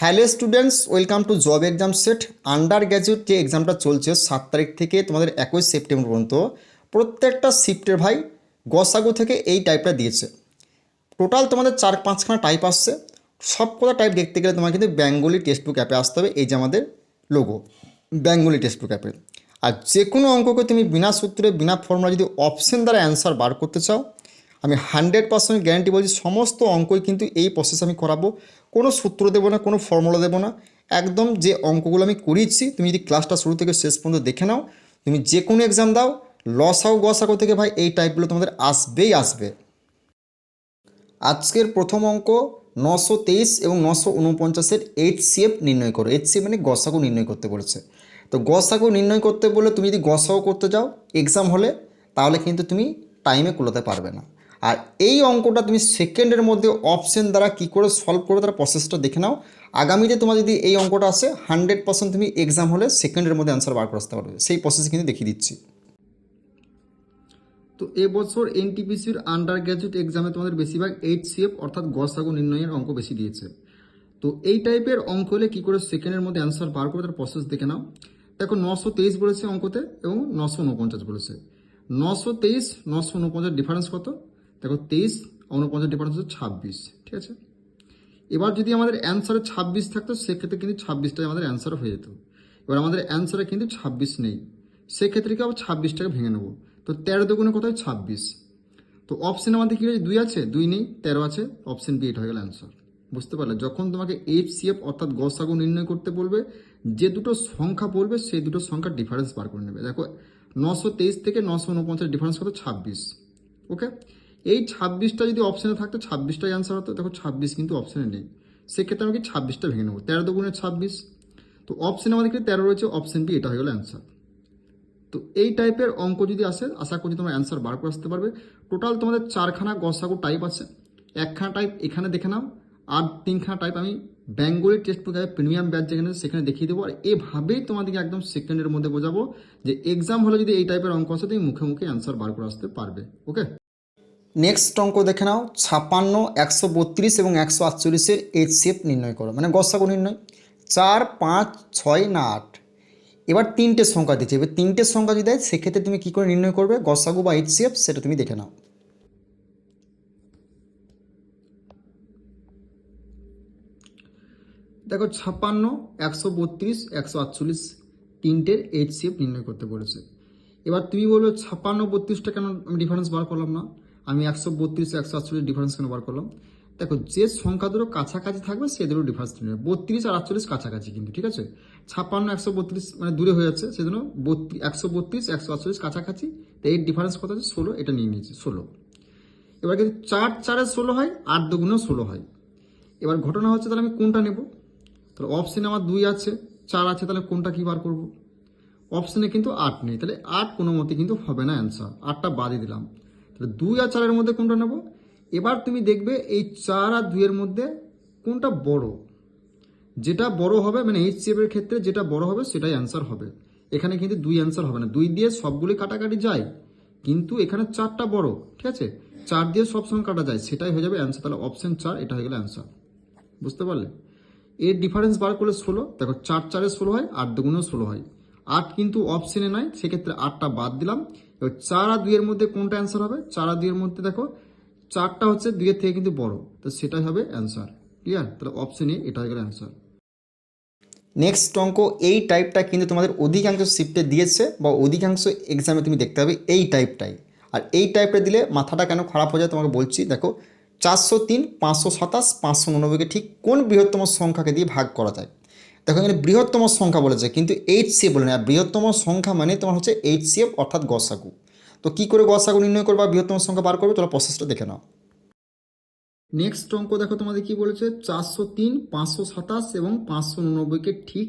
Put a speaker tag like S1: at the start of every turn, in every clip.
S1: Hello students, welcome to job exam set. Under graduate যে এক্সামটা চলছে সাত তারিখ থেকে তোমাদের একুশ সেপ্টেম্বর পর্যন্ত, প্রত্যেকটা শিফটের ভাই গসাগু থেকে এই টাইপটা দিয়েছে। টোটাল তোমাদের চার পাঁচখানা টাইপ আসছে। সব কটা টাইপ দেখতে গেলে তোমার কিন্তু বেঙ্গলি টেক্সটবুক অ্যাপে আসতে হবে। এই যে আমাদের লোগো বেঙ্গলি টেক্সটবুক অ্যাপে আর যে কোনো অঙ্ককে তুমি বিনা সূত্রে, বিনা ফর্মুলা যদি অপশন দ্বারা অ্যান্সার বার করতে চাও, আমি হান্ড্রেড পার্সেন্ট গ্যারান্টি বলছি, সমস্ত অঙ্কই কিন্তু এই প্রসেস আমি করাবো। কোনো সূত্র দেবো না, কোনো ফর্মুলা দেবো না। একদম যে অঙ্কগুলো আমি করিয়েছি, তুমি যদি ক্লাসটা শুরু থেকে শেষ পর্যন্ত দেখে নাও, তুমি যে কোনো এক্সাম দাও লসাও গসাগো থেকে ভাই, এই টাইপগুলো তোমাদের আসবেই আসবে। আজকের প্রথম অঙ্ক নশো তেইশ এবং নশো উনপঞ্চাশের এইচ সিএফ নির্ণয় করো। এইচ সিএফ মানে গসাগু নির্ণয় করতে বলেছে। তো গসাগু নির্ণয় করতে বলে তুমি যদি গসাগু করতে যাও এক্সাম হলে, তাহলে কিন্তু তুমি টাইমে কুলোতে পারবে না। আর এই অঙ্কটা তুমি সেকেন্ডের মধ্যে অপশন দ্বারা কী করে সলভ করবে তার প্রসেসটা দেখে নাও। আগামীতে তোমার যদি এই অঙ্কটা আসে হান্ড্রেড পার্সেন্ট তুমি এক্সাম হলে সেকেন্ডের মধ্যে অ্যান্সার বার করে আসতে পারবে। সেই প্রসেস কিন্তু দেখিয়ে দিচ্ছি। তো এবছর এনটিপিসির আন্ডার গ্র্যাজুয়েট এক্সামে তোমাদের বেশিরভাগ এইচ সিএফ অর্থাৎ গসাগু নির্ণয়ের অঙ্ক বেশি দিয়েছে। তো এই টাইপের অঙ্ক হলে কী করে সেকেন্ডের মধ্যে অ্যান্সার বার করে তার প্রসেস দেখে নাও। দেখো নশো তেইশ বলেছে অঙ্কতে এবং নশো উনপঞ্চাশ বলেছে। নশো তেইশ, নশো উনপঞ্চাশ ডিফারেন্স কত? দেখো তেইশ উনপঞ্চাশ ডিফারেন্স হচ্ছে ছাব্বিশ, ঠিক আছে? এবার যদি আমাদের অ্যান্সারে ছাব্বিশ থাকতো, সেক্ষেত্রে কিন্তু ছাব্বিশটাই আমাদের অ্যান্সার হয়ে যেত। এবার আমাদের অ্যান্সারে কিন্তু ছাব্বিশ নেই। সেক্ষেত্রে কি আবার ছাব্বিশটাকে ভেঙে নেব। তো তেরো দুগুণে কত হয়? ছাব্বিশ। তো অপশন আমাদের কী রয়েছে? দুই আছে? দুই নেই, তেরো আছে। অপশন বি এটা হয়ে গেল অ্যান্সার বুঝতে পারলে? যখন তোমাকে এইচ সিএফ অর্থাৎ গসাগু নির্ণয় করতে বলবে, যে দুটো সংখ্যা বলবে, সেই দুটো সংখ্যার ডিফারেন্স বার করে নেবে। দেখো, নশো তেইশ থেকে নশো উনপঞ্চাশ ডিফারেন্স কত? ছাব্বিশ। ওকে এই ছাব্বিশটা যদি অপশানে থাকতো, ছাব্বিশটাই অ্যান্সার হতো। দেখো, ছাব্বিশ কিন্তু অপশানে নেই। সেক্ষেত্রে আমাকে ছাব্বিশটা ভেঙে নেব? তেরো দুগুণে ছাব্বিশ। তো অপশানে আমাদের তেরো রয়েছে অপশান বি এটা হয়ে গেলো অ্যান্সার তো এই টাইপের অঙ্ক যদি আসে, আশা করি তোমরা অ্যান্সার বার করে আসতে পারবে। টোটাল তোমাদের চারখানা গসাগু টাইপ আছে। একখানা টাইপ এখানে দেখে নাও, আর তিনখানা টাইপ আমি Bengali text book premium batch যেখানে সেখানে দেখিয়ে দেবো। আর এভাবেই তোমাদেরকে একদম সেকেন্ডের মধ্যে বোঝাবো যে এক্সাম হলে যদি এই টাইপের অঙ্ক আসে, তুমি মুখে মুখে অ্যান্সার বার করে আসতে পারবে। ওকে নেক্সট অঙ্ক দেখে নাও। ছাপান্ন একশো বত্রিশ এবং একশো আটচল্লিশের এইচ সিএফ নির্ণয় করো। মানে গসাগু নির্ণয়। চার, পাঁচ, ছয় না আট। এবার তিনটে সংখ্যা দিচ্ছে। এবার তিনটে সংখ্যা যদি দেয়, সেক্ষেত্রে তুমি কী করে নির্ণয় করবে? গসাগু বা এইচ সিএফ সেটা তুমি দেখে নাও। দেখো, ছাপ্পান্ন, একশো বত্রিশ, একশো আটচল্লিশ তিনটের এইচ সিএফ নির্ণয় করতে বলেছে। এবার তুমি বলবে, ছাপ্পান্ন, বত্রিশটা কেন আমি ডিফারেন্স বার করলাম না? আমি একশো বত্রিশ একশো আটচল্লিশ ডিফারেন্স কেন বার করলাম? দেখো, যে সংখ্যা দুটো কাছাকাছি থাকবে, সে দুটো ডিফারেন্স নেবে। বত্রিশ আর আটচল্লিশ কাছাকাছি কিন্তু, ঠিক আছে? ছাপ্পান্ন, একশো বত্রিশ মানে দূরে হয়ে যাচ্ছে সেজন্য বত্রিশ, একশো বত্রিশ, একশো আটচল্লিশ কাছাকাছি। তো এই ডিফারেন্স কত আছে? ষোলো, এটা নিয়ে নিয়েছি, ষোলো। এবার কিন্তু চার, চারে ষোলো হয়, আট দুগুণেও ষোলো হয়। এবার ঘটনা হচ্ছে তাহলে আমি কোনটা নেব? তাহলে অপশানে আমার দুই আছে, চার আছে, তাহলে কোনটা কি বার করব? অপশানে কিন্তু আট নেই, তাহলে আট কোনো মতে কিন্তু হবে না অ্যান্সার আটটা বাদই দিলাম। তাহলে দুই আর চারের মধ্যে কোনটা নেব? এবার তুমি দেখবে এই চার আর দুইয়ের মধ্যে কোনটা বড়? যেটা বড় হবে মানে এইচ এর ক্ষেত্রে যেটা বড় হবে, সেটাই অ্যান্সার হবে। এখানে কিন্তু দুই অ্যান্সার হবে না। দুই দিয়ে সবগুলি কাটাকাটি যায়, কিন্তু এখানে চারটা বড়, ঠিক আছে? চার দিয়ে সবসময় কাটা যায়, সেটাই হয়ে যাবে অ্যান্সার তাহলে অপশন চার, এটা হয়ে গেলে অ্যান্সার বুঝতে পারলে? এর ডিফারেন্স বার করলে ষোলো, দেখো চার চারে ষোলো হয়, আট দুগুণেও ষোলো হয়। আট কিন্তু অপশনে নাই, সেক্ষেত্রে আটটা বাদ দিলাম। এবার চার আর দুইয়ের মধ্যে কোনটা অ্যান্সার হবে? চার আর দুইয়ের মধ্যে দেখো, চারটা হচ্ছে দুইয়ের থেকে কিন্তু বড়, তো সেটাই হবে অ্যান্সার ক্লিয়ার তাহলে অপশন এ এটা হয়ে গেল অ্যান্সার নেক্সট অঙ্ক, এই টাইপটা কিন্তু তোমাদের অধিকাংশ শিফটে দিয়েছে, বা অধিকাংশ এক্সামে তুমি দেখতে হবে এই টাইপটাই আর এই টাইপটা দিলে মাথাটা কেন খারাপ হয়ে যায় তোমাকে বলছি, দেখো, চারশো তিন, পাঁচশো সাতাশ, পাঁচশো ঠিক কোন বৃহত্তম সংখ্যাকে দিয়ে ভাগ করা যায়? দেখো এখানে বৃহত্তম সংখ্যা বলেছে, কিন্তু এইচ সি বলে না। বৃহত্তম সংখ্যা মানে তোমার হচ্ছে এইচ সি এফ অর্থাৎ গসাগু। তো কী করে গসাগু নির্ণয় করবা? বৃহত্তম সংখ্যা বার করবে, তোমরা প্রসেসটা দেখে নাও। নেক্সট অঙ্ক দেখো তোমাদের কি বলেছে? চারশো তিন, পাঁচশো সাতাশ এবং পাঁচশো উননব্বইকে ঠিক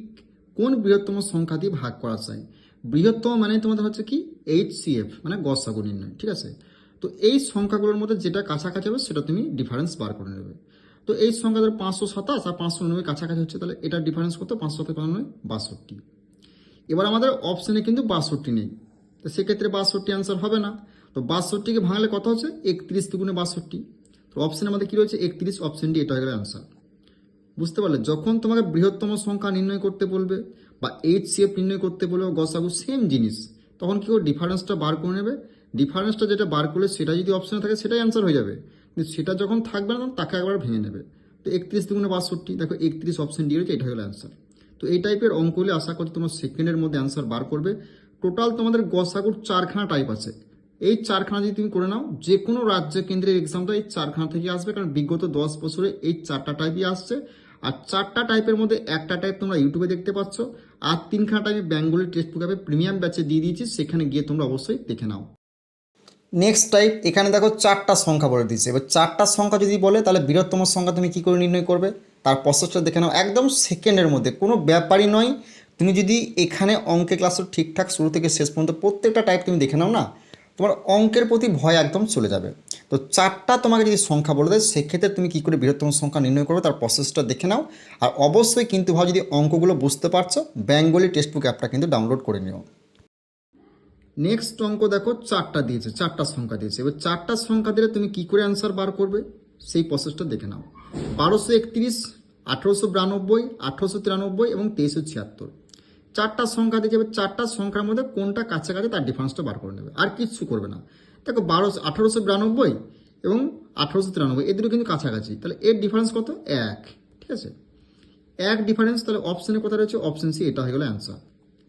S1: কোন বৃহত্তম সংখ্যা দিয়ে ভাগ করা যায়? বৃহত্তম মানে তোমাদের হচ্ছে কি? এইচ সি এফ মানে গসাগু নির্ণয়, ঠিক আছে? তো এই সংখ্যাগুলোর মধ্যে যেটা কাছাকাছি হবে সেটা তুমি ডিফারেন্স বার করে নেবে। তো এই সংখ্যা ধরো পাঁচশো সাতাশ আর পাঁচশো উননব্বই কাছাকাছি হচ্ছে, তাহলে এটার ডিফারেন্স কত? পাঁচশো থেকে পাঁচানব্বই বাষট্টি। এবার আমাদের অপশানে কিন্তু বাষট্টি নেই। তো সেক্ষেত্রে বাষট্টি অ্যান্সার হবে না। তো বাষট্টিকে ভাঙলে কত হচ্ছে? একত্রিশ দুগুণে বাষট্টি। তো অপশানে আমাদের কী রয়েছে? একত্রিশ অপশান ডি এটা হয়ে গেল অ্যান্সার বুঝতে পারলে? যখন তোমাকে বৃহত্তম সংখ্যা নির্ণয় করতে বলবে বা এইচ সিএফ নির্ণয় করতে বলবে, গসাগু সেম জিনিস, তখন কি ও ডিফারেন্সটা বার করে নেবে। ডিফারেন্সটা যেটা বার করলে সেটা যদি অপশনে থাকে, সেটাই অ্যান্সার হয়ে যাবে। কিন্তু সেটা যখন থাকবে না তখন তাকে একবার ভেঙে নেবে। তো একত্রিশ দুগুণে বাষট্টি, দেখো একত্রিশ অপশন দিয়ে রয়েছে, এটা হলো অ্যান্সার তো এই টাইপের অঙ্ক হলে আশা করি তোমার সেকেন্ডের মধ্যে অ্যান্সার বার করবে। টোটাল তোমাদের গসাগুর চারখানা টাইপ আছে। এই চারখানা যদি তুমি করে নাও যে কোনো রাজ্য কেন্দ্রের এক্সামটা এই চারখানা থেকে আসবে, কারণ বিগত দশ বছরে এই চারটা টাইপই আসছে। আর চারটা টাইপের মধ্যে একটা টাইপ তোমরা ইউটিউবে দেখতে পাচ্ছ। আর তিনখানা টাইপ বেঙ্গলি টেক্সট বুক অ্যাপে প্রিমিয়াম ব্যাচে দিয়ে দিয়েছি, সেখানে গিয়ে তোমরা অবশ্যই দেখে নাও। নেক্সট টাইপ এখানে দেখো চারটা সংখ্যা বলে দিচ্ছে এবার চারটা সংখ্যা যদি বলে, তাহলে বৃহত্তম সংখ্যা তুমি কী করে নির্ণয় করবে? তার প্রসেসটা দেখে নাও। একদম সেকেন্ডের মধ্যে, কোনো ব্যাপারই নয়। তুমি যদি এখানে অঙ্কের ক্লাসটা ঠিকঠাক শুরু থেকে শেষ পর্যন্ত প্রত্যেকটা টাইপ তুমি দেখে নাও না, তোমার অঙ্কের প্রতি ভয় একদম চলে যাবে। তো চারটা তোমাকে যদি সংখ্যা বলে দেয়, সেক্ষেত্রে তুমি কী করে বৃহত্তম সংখ্যা নির্ণয় করবে, তার প্রসেসটা দেখে নাও। আর অবশ্যই কিন্তু ভাও যদি অঙ্কগুলো বুঝতে পারছ বেঙ্গলি টেক্সট বুক অ্যাপটা কিন্তু ডাউনলোড করে নিও। নেক্সট অঙ্ক দেখো, চারটা দিয়েছে, চারটা সংখ্যা দিয়েছে। এবার চারটা সংখ্যা দিলে তুমি কি করে অ্যান্সার বার করবে? সেই প্রসেসটা দেখে নাও। বারোশো একত্রিশ, আঠেরোশো বিরানব্বই, আঠেরোশো তিরানব্বই এবং তেইশশো ছিয়াত্তর। চারটা সংখ্যা দিয়েছে এবার চারটা সংখ্যার মধ্যে কোনটা কাছাকাছি তার ডিফারেন্সটা বার করে নেবে। আর কিচ্ছু করবে না। দেখো বারোশো আঠেরোশো বিরানব্বই এবং আঠেরোশো তিরানব্বই, এ দুটো কিন্তু কাছাকাছি। তাহলে এর ডিফারেন্স কত? এক। ঠিক আছে? এক ডিফারেন্স তাহলে অপশানে কথা রয়েছে? অপশান সি এটা হয়ে গেলো অ্যান্সার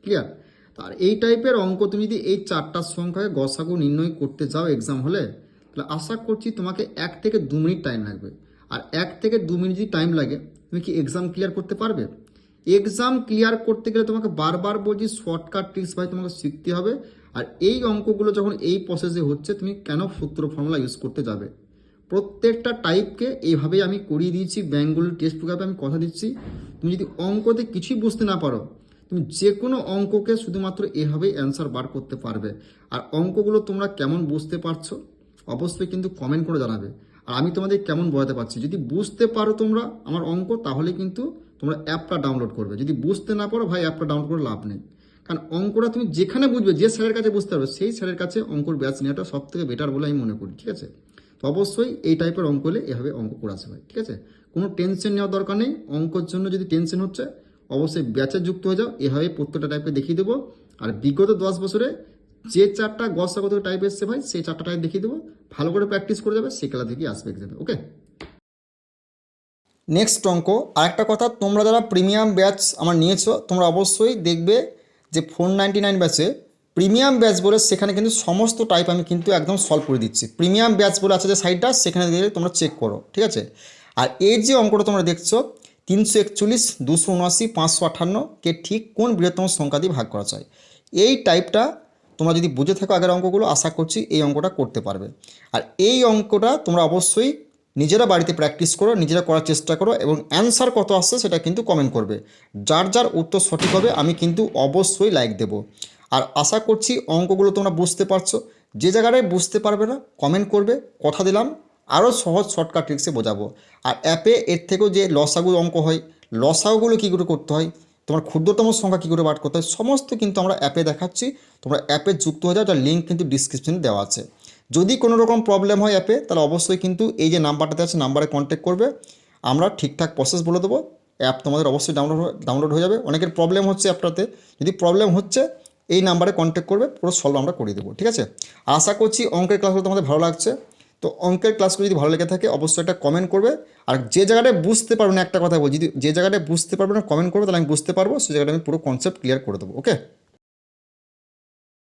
S1: ক্লিয়ার আর এই টাইপের অঙ্ক তুমি যদি এই চারটা সংখ্যায় গসাগু নির্ণয় করতে যাও এক্সাম হলে, তাহলে আশা করছি তোমাকে এক থেকে দু মিনিট টাইম লাগবে। আর এক থেকে দু মিনিট যদি টাইম লাগে, তুমি কি এক্সাম ক্লিয়ার করতে পারবে? এক্সাম ক্লিয়ার করতে গেলে তোমাকে বারবার বলছি শর্টকাট ট্রিক্স ভাই তোমাকে শিখতে হবে। আর এই অঙ্কগুলো যখন এই প্রসেসে হচ্ছে, তুমি কেন সূত্র ফর্মুলা ইউজ করতে যাবে? প্রত্যেকটা টাইপকে এইভাবেই আমি করিয়ে দিয়েছি। বেঙ্গলি টেক্সট বুক আমি কথা দিচ্ছি। তুমি যদি অঙ্কতে কিছুই বুঝতে না পারো তুমি যে কোনো অঙ্ককে শুধুমাত্র এভাবেই অ্যান্সার বার করতে পারবে। আর অঙ্কগুলো তোমরা কেমন বুঝতে পারছ, অবশ্যই কিন্তু কমেন্ট করে জানাবে। আর আমি তোমাদের কেমন বোঝাতে পারছি, যদি বুঝতে পারো তোমরা আমার অঙ্ক, তাহলে কিন্তু তোমরা অ্যাপটা ডাউনলোড করবে। যদি বুঝতে না পারো, ভাই অ্যাপটা ডাউনলোড করে লাভ নেই। কারণ অঙ্কটা তুমি যেখানে বুঝবে, যে স্যারের কাছে বুঝতে পারবে, সেই স্যারের কাছে অঙ্কর ব্যাচ নেওয়াটা সব থেকে বেটার বলে আমি মনে করি, ঠিক আছে? তো অবশ্যই এই টাইপের অঙ্ক হলে এভাবে অঙ্ক করাতে হয় ঠিক আছে? কোনো টেনশন নেওয়ার দরকার নেই। অঙ্কর জন্য যদি টেনশন হচ্ছে অবশ্যই ব্যাচে যুক্ত হয়ে যাও। এভাবে প্রত্যেকটা টাইপে দেখিয়ে দেবো। আর বিগত দশ বছরে যে চারটা গসাগত টাইপ এসছে ভাই, সেই চারটা টাইপ দেখিয়ে দেবো। ভালো করে প্র্যাকটিস করে যাবে সে খেলা থেকে আসবে এক্সামে ওকে নেক্সট অঙ্ক, আরেকটা কথা, তোমরা যারা প্রিমিয়াম ব্যাচ আমার নিয়েছো, তোমরা অবশ্যই দেখবে যে ফোর নাইনটি নাইন ব্যাচে প্রিমিয়াম ব্যাচ বলে সেখানে কিন্তু সমস্ত টাইপ আমি কিন্তু একদম সলভ করে দিচ্ছি। প্রিমিয়াম ব্যাচ বলে আছে যে সাইডটা সেখানে গিয়ে তোমরা চেক করো, ঠিক আছে? আর এই যে অঙ্কটা তোমরা দেখছ তিনশো একচল্লিশ, দুশো উনআশি, পাঁচশো আটান্ন কে ঠিক কোন বৃহত্তম সংখ্যা দিয়ে ভাগ করা যায়। এই টাইপটা তোমরা যদি বুঝে থাকো আগের অঙ্কগুলো, আশা করছি এই অঙ্কটা করতে পারবে। আর এই অঙ্কটা তোমরা অবশ্যই নিজেরা বাড়িতে প্র্যাকটিস করো, নিজেরা করার চেষ্টা করো এবং অ্যান্সার কত আসছে সেটা কিন্তু কমেন্ট করবে। যার যার উত্তর সঠিক হবে, আমি কিন্তু অবশ্যই লাইক দেব। আর আশা করছি অঙ্কগুলো তোমরা বুঝতে পারছ। যে জায়গাটায় বুঝতে পারবে না, কমেন্ট করবে, কথা দিলাম। আরও সহজ শর্টকাট ট্রিক্সে বোঝাবো। আর অ্যাপে এর থেকেও যে লসাগু অঙ্ক হয়, লসাগুগুলো কী করে করতে হয়, তোমার ক্ষুদ্রতম সংখ্যা কী করে বার করতে হয়, সমস্ত কিন্তু আমরা অ্যাপে দেখাচ্ছি। তোমরা অ্যাপে যুক্ত হয়ে যাও তার লিঙ্ক কিন্তু ডিসক্রিপশনে দেওয়া আছে। যদি কোনো রকম প্রবলেম হয় অ্যাপে তাহলে অবশ্যই কিন্তু এই যে নাম্বারটাতে আছে নাম্বারে কন্ট্যাক্ট করবে। আমরা ঠিকঠাক প্রসেস বলে দেবো। অ্যাপ তোমাদের অবশ্যই ডাউনলোড ডাউনলোড হয়ে যাবে। অনেকের প্রবলেম হচ্ছে অ্যাপটাতে যদি প্রবলেম হচ্ছে, এই নাম্বারে কন্ট্যাক্ট করবে, পুরো সলভ আমরা করে দেবো। ঠিক আছে? আশা করছি অঙ্কের ক্লাসগুলো তোমাদের ভালো লাগছে। তো অঙ্কের ক্লাসগুলো যদি ভালো লেগে থাকে, অবশ্যই একটা কমেন্ট করবে। আর যে জায়গাটায় বুঝতে পারবে না, একটা কথা বলছি যদি যে জায়গাটায় বুঝতে পারবে না কমেন্ট করবে, তাহলে আমি বুঝতে পারব, সেই জায়গাটা আমি পুরো কনসেপ্ট ক্লিয়ার করে দেবো ওকে